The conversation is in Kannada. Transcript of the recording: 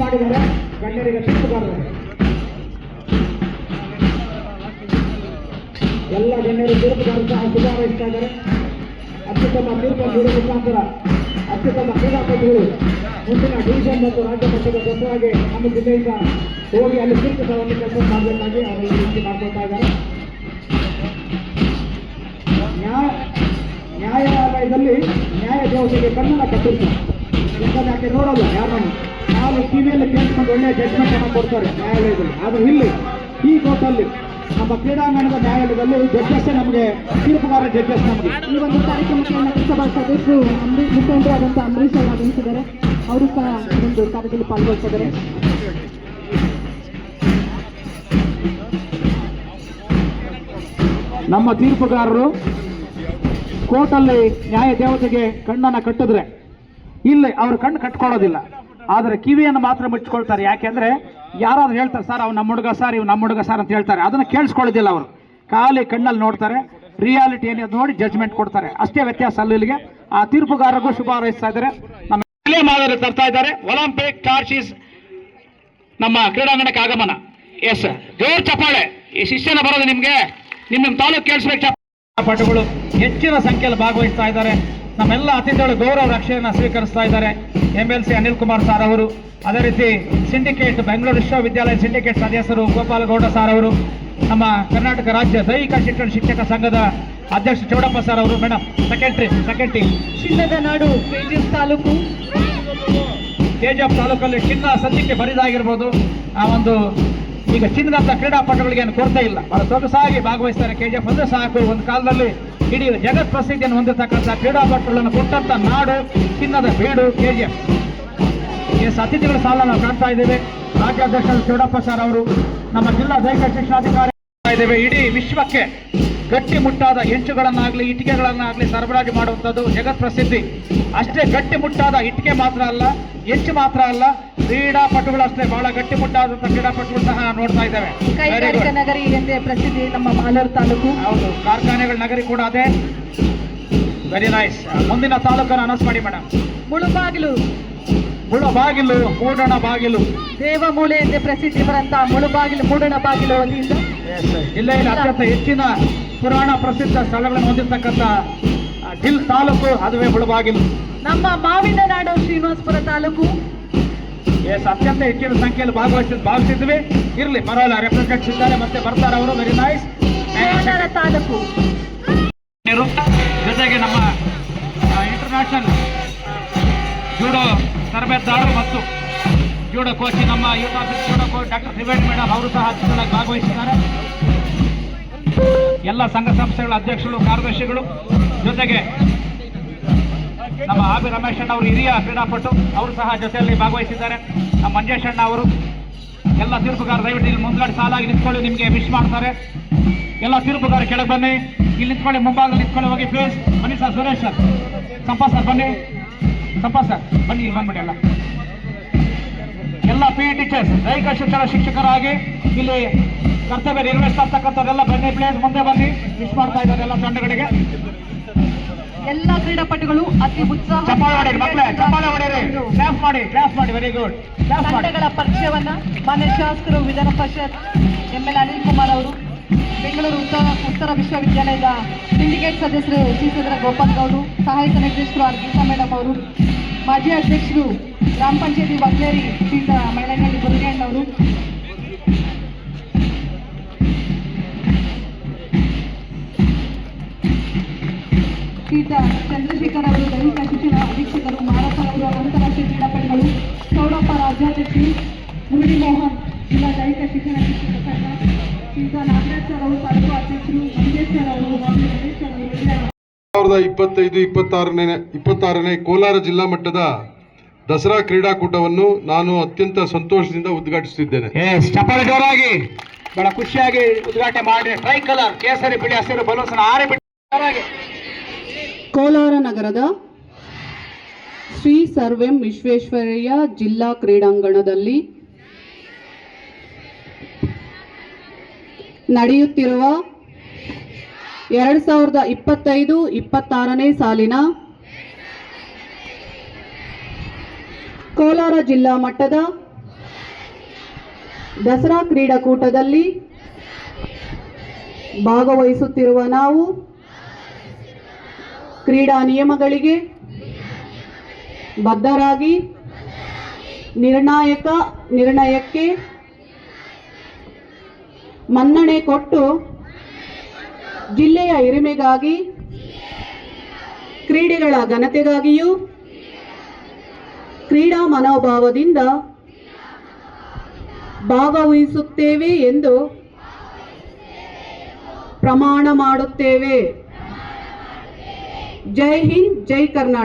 ಮಾಡಿದ್ದಾರೆ. ಗಣ್ಯರಿಗೆ ತೀರ್ಪುಗಾರರು ಎಲ್ಲ ಗಣ್ಯರು ತೀರ್ಪುಗಾರರು ಸಹ ಇದ್ದಾರೆ. ಅತ್ಯುತ್ತಮ ತೀರ್ಪು ನೀಡುವ ಮುಖಾಂತರ ಅತ್ಯುತ್ತಮ ಕ್ರೀಡಾಪಟುಗಳು ಮುಂದಿನ ಡಿವಿಷನ್ ಮತ್ತು ರಾಜ್ಯ ಮಟ್ಟದ ದಸರಾಗೆ ನಮ್ಮ ಜಿಲ್ಲೆಯಿಂದ ಹೋಗಿ ಅಲ್ಲಿ ತೀರ್ಪು ಸಭೆಯಲ್ಲಿ ಕೆಲಸ ಮಾಡಬೇಕಾಗಿ ಅವರು ವಿನಂತಿ ಮಾಡ್ಕೊಳ್ತಾ ಇದ್ದಾರೆ. ನ್ಯಾಯ ನ್ಯಾಯಾಲಯದಲ್ಲಿ ನ್ಯಾಯ ದೇವತೆಗೆ ಕನ್ನಡ ಕಟ್ಟಿರ್ತಾರೆ. ಯಾಕೆ ನೋಡಲ್ಲ ಯಾರನ್ನು? ನಾವು ಟಿವಿಯಲ್ಲಿ ಕೇಳಿಸ್ಕೊಂಡು ಒಳ್ಳೆಯ ಜಡ್ಜ್ಮೆಂಟ್ ಅನ್ನು ಕೊಡ್ತಾರೆ ನ್ಯಾಯಾಲಯದಲ್ಲಿ. ಆದರೆ ಇಲ್ಲಿ ಈ ಕೋರ್ಟಲ್ಲಿ ನಮ್ಮ ಕ್ರೀಡಾಂಗಣದ ನ್ಯಾಯಾಲಯದಲ್ಲಿ ಜಡ್ಜಸ್ ನಮಗೆ ತೀರ್ಪುಗಾರ ಜಡ್ಜಸ್ ನಮಗೆ. ಈ ಒಂದು ಕಾರ್ಯಕ್ರಮಕ್ಕೆ ನಗರಸಭಾ ಸದಸ್ಯರು ಮುಖಂಡರಾದಂಥ ಅಂಬರೀಶ್ ಅವರು ಆಗಮಿಸಿದ್ದಾರೆ ಅವರು ಸಹ ಒಂದು ಕಾರ್ಯದಲ್ಲಿ ಪಾಲ್ಗೊಳ್ತಿದ್ದಾರೆ. ನಮ್ಮ ತೀರ್ಪುಗಾರರು ಕೋರ್ಟಲ್ಲಿ ನ್ಯಾಯ ದೇವತೆಗೆ ಕಣ್ಣನ್ನು ಕಟ್ಟಿದ್ರೆ ಇಲ್ಲಿ ಅವರು ಕಣ್ಣು ಕಟ್ಕೊಳ್ಳೋದಿಲ್ಲ. ಆದರೆ ಕಿವಿಯನ್ನು ಮಾತ್ರ ಮುಚ್ಕೊಳ್ತಾರೆ ಯಾಕೆಂದ್ರೆ ಯಾರಾದ್ರೂ ಹೇಳ್ತಾರೆ, ಸರ್, ಅವ್ನು ನಮ್ಮ ಹುಡುಗ, ಸರ್ ಇವ್ ನಮ್ಮ ಹುಡುಗ, ಸರ್ ಅಂತ ಹೇಳ್ತಾರೆ. ಅದನ್ನು ಕೇಳಿಸ್ಕೊಳ್ಳೋದಿಲ್ಲ ಅವರು. ಖಾಲಿ ಕಣ್ಣಲ್ಲಿ ನೋಡ್ತಾರೆ ರಿಯಾಲಿಟಿ ಏನಿದೆ ನೋಡಿ ಜಡ್ಜ್ಮೆಂಟ್ ಕೊಡ್ತಾರೆ. ಅಷ್ಟೇ ವ್ಯತ್ಯಾಸ ಅಲ್ಲಿಗೆ ಆ ತೀರ್ಪುಗಾರರಿಗೂ ಶುಭ ಹಾರೈಸ್ತಾ ಇದ್ದಾರೆ. ನಮ್ಮ ಮಾದರಿ ತರ್ತಾ ಇದ್ದಾರೆ. ಒಲಿಂಪಿಕ್ ಟಾರ್ಚಿಸ್ ನಮ್ಮ ಕ್ರೀಡಾಂಗಣಕ್ಕೆ ಆಗಮನ. ಎಸ್ ಜೋರ್ ಚಪ್ಪಾಳೆ. ಈ ಶಿಷ್ಯನ ಬರೋದು ನಿಮಗೆ. ನಿಮ್ಮ ನಿಮ್ ತಾಲೂಕು ಕೇಳಿಸ್ಬೇಕು ಪಟುಗಳು ಹೆಚ್ಚಿನ ಸಂಖ್ಯೆಯಲ್ಲಿ ಭಾಗವಹಿಸ್ತಾ ಇದ್ದಾರೆ. ನಮ್ಮೆಲ್ಲ ಅತಿಥಿಗಳು ಗೌರವ ರಕ್ಷೆಯನ್ನು ಸ್ವೀಕರಿಸ್ತಾ ಇದ್ದಾರೆ. M L C Anil Kumar sir ಅವರು ಅದೇ ರೀತಿ ಸಿಂಡಿಕೇಟ್ ಬೆಂಗಳೂರು ವಿಶ್ವವಿದ್ಯಾಲಯ ಸಿಂಡಿಕೇಟ್ ಸದಸ್ಯರು ಗೋಪಾಲಗೌಡ ಸಾರ್ ಅವರು ನಮ್ಮ ಕರ್ನಾಟಕ ರಾಜ್ಯ ದೈಹಿಕ ಶಿಕ್ಷಣ ಶಿಕ್ಷಕ ಸಂಘದ ಅಧ್ಯಕ್ಷ ಚೌಡಪ್ಪ ಸರ್ ಅವರು ಮೇಡಮ್ ಸೆಕೆಂಡ್ರಿ ಸೆಕೆಂಡ್ರಿ ಚಿನ್ನದ ನಾಡು ಕೆಜಿಎಫ್ ತಾಲೂಕು. ಕೆಜಿಎಫ್ ತಾಲೂಕಲ್ಲಿ ಚಿನ್ನ ಸದ್ಯಕ್ಕೆ ಬರಿದಾಗಿರ್ಬೋದು. ಆ ಒಂದು ಈಗ ಚಿನ್ನದಂತ ಕ್ರೀಡಾಪಟುಗಳಿಗೆ ಏನು ಕೊರತೆ ಇಲ್ಲ. ಬಹಳ ಸೊಗಸಾಗಿ ಭಾಗವಹಿಸ್ತಾರೆ ಕೆ ಜಿ ಎಫ್ ಅಂದ್ರೆ ಸಾಕು. ಒಂದು ಕಾಲದಲ್ಲಿ ಇಡೀ ಜಗತ್ ಪ್ರಸಿದ್ಧಿಯನ್ನು ಹೊಂದಿರತಕ್ಕಂಥ ಕ್ರೀಡಾಪಟುಗಳನ್ನು ಕೊಟ್ಟಂತ ನಾಡು ಚಿನ್ನದ ಬೀಡು ಎಫ್ ಎಸ್. ಅತಿಥಿಗಳ ಸಾಲ ನಾವು ಕಾಣ್ತಾ ಇದ್ದೇವೆ. ರಾಜ್ಯಾಧ್ಯಕ್ಷ ಚೌಡಪ್ಪ ಸರ್ ಅವರು, ನಮ್ಮ ಜಿಲ್ಲಾ ದೈಹಿಕ ಶಿಕ್ಷಣಾಧಿಕಾರಿ ಇದ್ದೇವೆ. ಇಡೀ ವಿಶ್ವಕ್ಕೆ ಗಟ್ಟಿಮುಟ್ಟಾದ ಹೆಂಚುಗಳನ್ನಾಗಲಿ, ಇಟ್ಟಿಗೆಗಳನ್ನಾಗ್ಲಿ ಸರಬರಾಜು ಮಾಡುವಂಥದ್ದು ಜಗತ್ ಪ್ರಸಿದ್ಧಿ. ಅಷ್ಟೇ ಗಟ್ಟಿಮುಟ್ಟಾದ ಇಟ್ಟಿಗೆ ಮಾತ್ರ ಅಲ್ಲ ಹೆಂಚು ಮಾತ್ರ ಅಲ್ಲ ಕ್ರೀಡಾಪಟುಗಳು ಅಷ್ಟೇ ಬಹಳ ಗಟ್ಟಿ ಮುಟ್ಟಾದಂಥ ಕ್ರೀಡಾಪಟುಗಳು ಸಹ ನೋಡ್ತಾ ಇದ್ದಾವೆ. ಕೈಗಾರಿಕಾ ನಗರಿ ಎಂದೇ ಪ್ರಸಿದ್ಧಿ ನಮ್ಮ ಮಾಲೂರು ತಾಲೂಕು. ಹೌದು ಕಾರ್ಖಾನೆಗಳ ನಗರಿ ಕೂಡ ಅದೇ. ವೆರಿ ನೈಸ್ ಮುಂದಿನ ತಾಲೂಕನ್ನು ಅನೌನ್ಸ್ ಮಾಡಿ ಮೇಡಮ್ ಮುಳುಬಾಗಿಲು. ಮುಳುಬಾಗಿಲು ಮೂಡಣ ಬಾಗಿಲು. ದೇವಮೂಲೆ ಎಂದೇ ಪ್ರಸಿದ್ಧಿ ಬರಂತ ಮುಳುಬಾಗಿಲು ಮೂಡಣ ಬಾಗಿಲು ವತಿಯಿಂದ ಜಿಲ್ಲೆಯಲ್ಲಿ ಅತ್ಯಂತ ಹೆಚ್ಚಿನ ಪುರಾಣ ಪ್ರಸಿದ್ಧ ಸ್ಥಳಗಳನ್ನು ಹೊಂದಿರತಕ್ಕಂಥ ಜಿಲ್ ತಾಲೂಕು ಅದುವೇ ಮುಳಬಾಗಿಲು. ನಮ್ಮ ಮಾವಿನ ನಾಡು ಶ್ರೀನಿವಾಸಪುರ ತಾಲೂಕು. ಎಸ್ ಅತ್ಯಂತ ಹೆಚ್ಚಿನ ಸಂಖ್ಯೆಯಲ್ಲಿ ಭಾಗವಹಿಸಿದ್ ಭಾವಿಸಿದ್ವಿ ಇರಲಿ ಪರವಾಗಿಲ್ಲ ರೆಪ್ರೆಸೆಂಟ್ಸ್ ಇದ್ದಾರೆ ಮತ್ತೆ ಬರ್ತಾರೆ ಅವರು. ವೆರಿ ನೈಸ್ ತಾಲೂಕು. ಜೊತೆಗೆ ನಮ್ಮ ಇಂಟರ್ನ್ಯಾಷನಲ್ ಜೂಡೋ ತರಬೇತುದಾರರು ಮತ್ತು ಜೂಡೋ ಕೋಚ್ ನಮ್ಮ youth office judo coach doctor Triveni madam ಅವರು ಸಹ ಅತಿಥಿಗಳಾಗಿ ಭಾಗವಹಿಸಿದ್ದಾರೆ. ಎಲ್ಲ ಸಂಘ ಸಂಸ್ಥೆಗಳ ಅಧ್ಯಕ್ಷರು ಕಾರ್ಯದರ್ಶಿಗಳು ಜೊತೆಗೆ ನಮ್ಮ ಆಬಿ ರಮೇಶ್ ಅಣ್ಣ ಅವರು ಹಿರಿಯ ಕ್ರೀಡಾಪಟು, ಅವರು ಸಹ ಜೊತೆಯಲ್ಲಿ ಭಾಗವಹಿಸಿದ್ದಾರೆ. ನಮ್ಮ ಮಂಜೇಶ್ ಅಣ್ಣ ಅವರು ಎಲ್ಲ ತೀರ್ಪುಗಾರ, ದಯವಿಟ್ಟು ಇಲ್ಲಿ ಮುಂದ್ಗಡೆ ಸಾಲಾಗಿ ನಿಂತ್ಕೊಳ್ಳಿ, ನಿಮಗೆ ವಿಶ್ ಮಾಡ್ತಾರೆ. ಎಲ್ಲ ತೀರ್ಪುಗಾರ ಕೆಳಗೆ ಬನ್ನಿ. ಇಲ್ಲಿ ನಿಂತ್ಕೊಳ್ಳಿ, ಮುಂಭಾಗದಲ್ಲಿ ನಿಂತ್ಕೊಳ್ಳಿ, ಹೋಗಿ ಪ್ಲೀಸ್ ಬನ್ನಿ sir Suresh sir Sampa sir ಬನ್ನಿ. ಸಂಪಾ ಸರ್ ಬನ್ನಿ, ಇಲ್ಲಿ ಬಂದ್ಬಿಡಿ ಎಲ್ಲ. ಎಲ್ಲ ಪಿ ಟೀಚರ್ಸ್ ದೈಹಿಕ ಶಿಕ್ಷಣ ಶಿಕ್ಷಕರಾಗಿ ಇಲ್ಲಿ ಕರ್ತವ್ಯ ನಿರ್ವಹಿಸ್ತಾ ಇರ್ತಕ್ಕಂಥವ್ರೆಲ್ಲ ಬನ್ನಿ ಪ್ಲೇಸ್ ಮುಂದೆ ಬನ್ನಿ. ವಿಶ್ ಮಾಡ್ತಾ ಇದ್ದಾರೆ ಎಲ್ಲ ತಂಡಗಳಿಗೆ. ಎಲ್ಲ ಕ್ರೀಡಾಪಟುಗಳು ಅತಿ ಉತ್ಸಾಹ ತಂಡಗಳ ಪರಿಚಯವನ್ನ ಮಾನ್ಯ ಶಾಸಕರು ವಿಧಾನ ಪರಿಷತ್ ಎಂ ಎಲ್ ಅನಿಲ್ ಕುಮಾರ್ ಅವರು ಬೆಂಗಳೂರು ಉತ್ತರ ಉತ್ತರ ವಿಶ್ವವಿದ್ಯಾಲಯದ ಸಿಂಡಿಕೇಟ್ ಸದಸ್ಯರು ಶ್ರೀಸಂದ್ರ ಗೋಪಾಲ್ ಗೌಡರು ಸಹಾಯಕ ನಿರ್ದೇಶಕರು ಆರ್ ಗೀತಾ ಮೇಡಮ್ ಅವರು ಮಾಜಿ ಅಧ್ಯಕ್ಷರು ಗ್ರಾಮ ಪಂಚಾಯತಿ ವಗ್ಲೇರಿ ಶ್ರೀತ ಮೈಲಂಗಳ್ಳಿ ಮುರುಗಣ್ಣವರು ಶ್ರೀತ ಚಂದ್ರಶೇಖರ್ ಅವರು ದೈಹಿಕ ಶಿಕ್ಷಣ ಅಧೀಕ್ಷಕರು ಮಾರಪ್ಪ ಅವರು ಅಂತಾರಾಷ್ಟ್ರೀಯ ಕ್ರೀಡಾಪಟುಗಳು ಸೌಡಪ್ಪ ರಾಜ್ಯಾಧ್ಯಕ್ಷಿ ಮುರಳಿ ಮೋಹನ್ ಜಿಲ್ಲಾ ದೈಹಿಕ ಶಿಕ್ಷಣ ಶಿಕ್ಷಕ ನಾಗರಾಜ್ ಸರ್ ಅವರು ತಾಲೂಕು ಅಧ್ಯಕ್ಷರು ಅವರು ಸಾವಿರದ ಇಪ್ಪತ್ತೈದು ಇಪ್ಪತ್ತಾರನೇ ಇಪ್ಪತ್ತಾರನೇ ಕೋಲಾರ ಜಿಲ್ಲಾ ಮಟ್ಟದ ದಸರಾ ಕ್ರೀಡಾಕೂಟವನ್ನು ನಾನು ಅತ್ಯಂತ ಸಂತೋಷದಿಂದ ಉದ್ಘಾಟಿಸುತ್ತಿದ್ದೇನೆ. ಎಸ್ ಚಪ್ಪಾಳೆ ಜೋರಾಗಿ. ಬಹಳ ಖುಷಿಯಾಗಿ ಉದ್ಘಾಟನೆ ಮಾಡಿ. ಟ್ರೈ ಕಲರ್ ಕೇಸರಿ ಬಿಳಿ ಹಸಿರು ಬಲೋಸನ ಆರಿ ಬಿಟ್ಟು ಕೋಲಾರ ನಗರದ ಶ್ರೀ ಸರ್ವೆಂ ವಿಶ್ವೇಶ್ವರಯ್ಯ ಜಿಲ್ಲಾ ಕ್ರೀಡಾಂಗಣದಲ್ಲಿ ನಡೆಯುತ್ತಿರುವ ಎರಡು ಸಾವಿರದ ಇಪ್ಪತ್ತೈದು, ಇಪ್ಪತ್ತಾರನೇ ಸಾಲಿನ ಕೋಲಾರ ಜಿಲ್ಲಾ ಮಟ್ಟದ ದಸರಾ ಕ್ರೀಡಾಕೂಟದಲ್ಲಿ ಭಾಗವಹಿಸುತ್ತಿರುವ ನಾವು ಕ್ರೀಡಾ ನಿಯಮಗಳಿಗೆ ಬದ್ಧರಾಗಿ ನಿರ್ಣಾಯಕ ನಿರ್ಣಯಕ್ಕೆ ಮನ್ನಣೆ ಕೊಟ್ಟು ಜಿಲ್ಲೆಯ ಹಿರಿಮೆಗಾಗಿ ಕ್ರೀಡೆಗಳ ಘನತೆಗಾಗಿಯೂ ಕ್ರೀಡಾ ಮನೋಭಾವದಿಂದ ಭಾಗವಹಿಸುತ್ತೇವೆ ಎಂದು ಪ್ರಮಾಣ ಮಾಡುತ್ತೇವೆ. ಜೈ ಹಿಂದ್ ಜೈ ಕರ್ನಾಟಕ